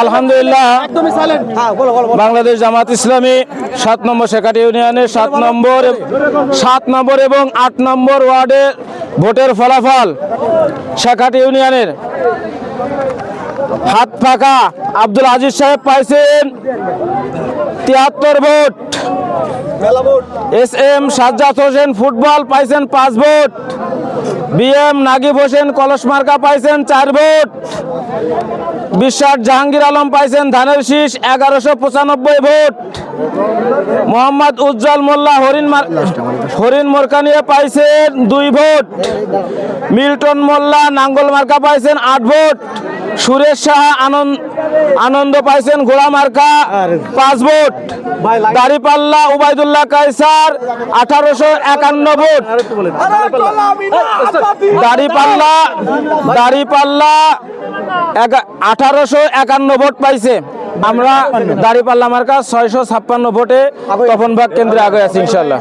আলহামদুলিল্লাহ। হ্যাঁ বলো বলো বলো। বাংলাদেশ জামাত ইসলামী সাত নম্বর শেখাটি ইউনিয়নের সাত নম্বর সাত নম্বর এবং আট নম্বর ওয়ার্ডের ভোটের ফলাফল শেখাটি ইউনিয়নের। হাত ফাঁকা। আব্দুল আজিজ সাহেব পাইছেন তিয়াত্তর vote. S M Sajjad Hossain football পাইছেন পাঁচ vote. B M Nagib Hossain কলস মার্কা পাইছেন চার ভোট। বিশ্বাস জাহাঙ্গীর আলম পাইছেন ধানের শীষ এগারোশো পঁচানব্বই ভোট। মোহাম্মদ উজ্জ্বল মোল্লা হরিণ হরিণ মোরকানিয়া পাইছেন দুই ভোট। মিল্টন মোল্লা নাঙ্গল মার্কা পাইছেন আট ভোট। সুরেশ সাহা আনন্দ আনন্দ পাইছেন ঘোড়া মার্কা পাঁচ ভোট। দাড়িপাল্লা উবাইদুল্লাহ কাইসার আঠারোশো একান্ন ভোট। দাড়িপাল্লা। দাড়িপাল্লা আঠারোশো একান্ন ভোট পাইছে। আমরা দাড়িপাল্লা। মার্কা ছয়শো ছাপ্পান্ন ভোটে তপন ভাগ কেন্দ্রে আগে আছি ইনশাল্লাহ